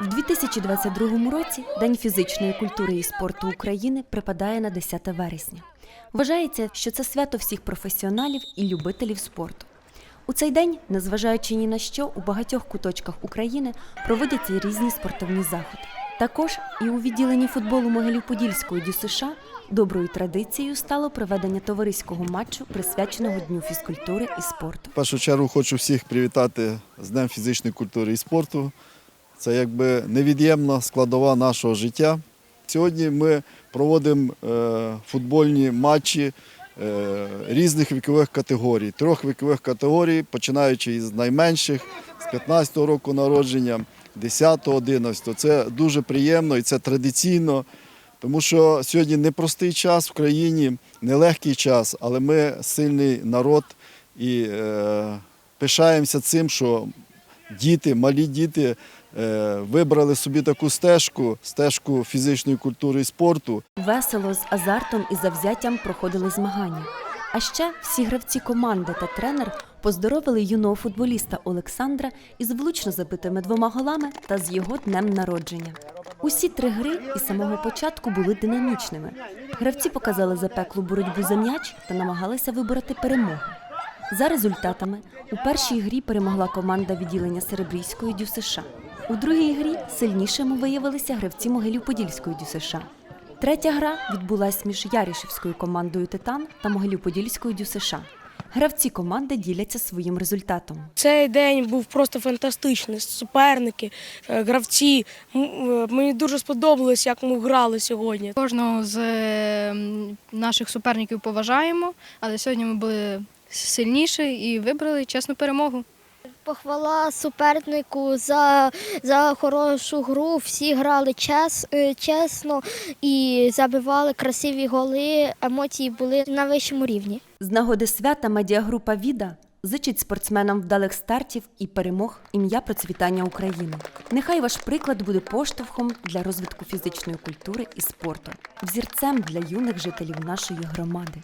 В 2022 році День фізичної культури і спорту України припадає на 10 вересня. Вважається, що це свято всіх професіоналів і любителів спорту. У цей день, незважаючи ні на що, у багатьох куточках України проводяться різні спортивні заходи. Також і у відділенні футболу Могилів-Подільської ДЮСШ доброю традицією стало проведення товариського матчу, присвяченого Дню фізкультури і спорту. В першу чергу хочу всіх привітати з Днем фізичної культури і спорту. Це якби невід'ємна складова нашого життя. Сьогодні ми проводимо е, футбольні матчі е, різних вікових категорій, трьох вікових категорій, починаючи із найменших, з 15-го року народження, 10-го, 11-го. Це дуже приємно і це традиційно. Тому що сьогодні непростий час в країні, нелегкий час, але ми сильний народ і е, пишаємося цим, що діти, малі діти е, вибрали собі таку стежку, стежку фізичної культури і спорту. Весело з азартом і завзяттям проходили змагання. А ще всі гравці команди та тренер поздоровили юного футболіста Олександра із влучно забитими двома голами та з його днем народження. Усі три гри із самого початку були динамічними. Гравці показали запеклу боротьбу за м'яч та намагалися вибороти перемогу. За результатами, у першій грі перемогла команда відділення Серебрійської ДЮСШ. У другій грі сильнішими виявилися гравці Могилів-Подільської ДЮСШ. Третя гра відбулась між Ярішевською командою Титан та Могилів-Подільською ДЮСШ. Гравці команди діляться своїм результатом. Цей день був просто фантастичний. Суперники, е, гравці. Е, Мені дуже сподобалось, як ми грали сьогодні. Кожного з е, наших суперників поважаємо, але сьогодні ми були сильніші і вибрали чесну перемогу. Похвала супернику за, за хорошу гру. Всі грали час, е, чесно і забивали красиві голи. Емоції були на вищому рівні. З нагоди свята медіагрупа Віда зичить спортсменам вдалих стартів і перемог ім'я процвітання України. Нехай ваш приклад буде поштовхом для розвитку фізичної культури і спорту, взірцем для юних жителів нашої громади.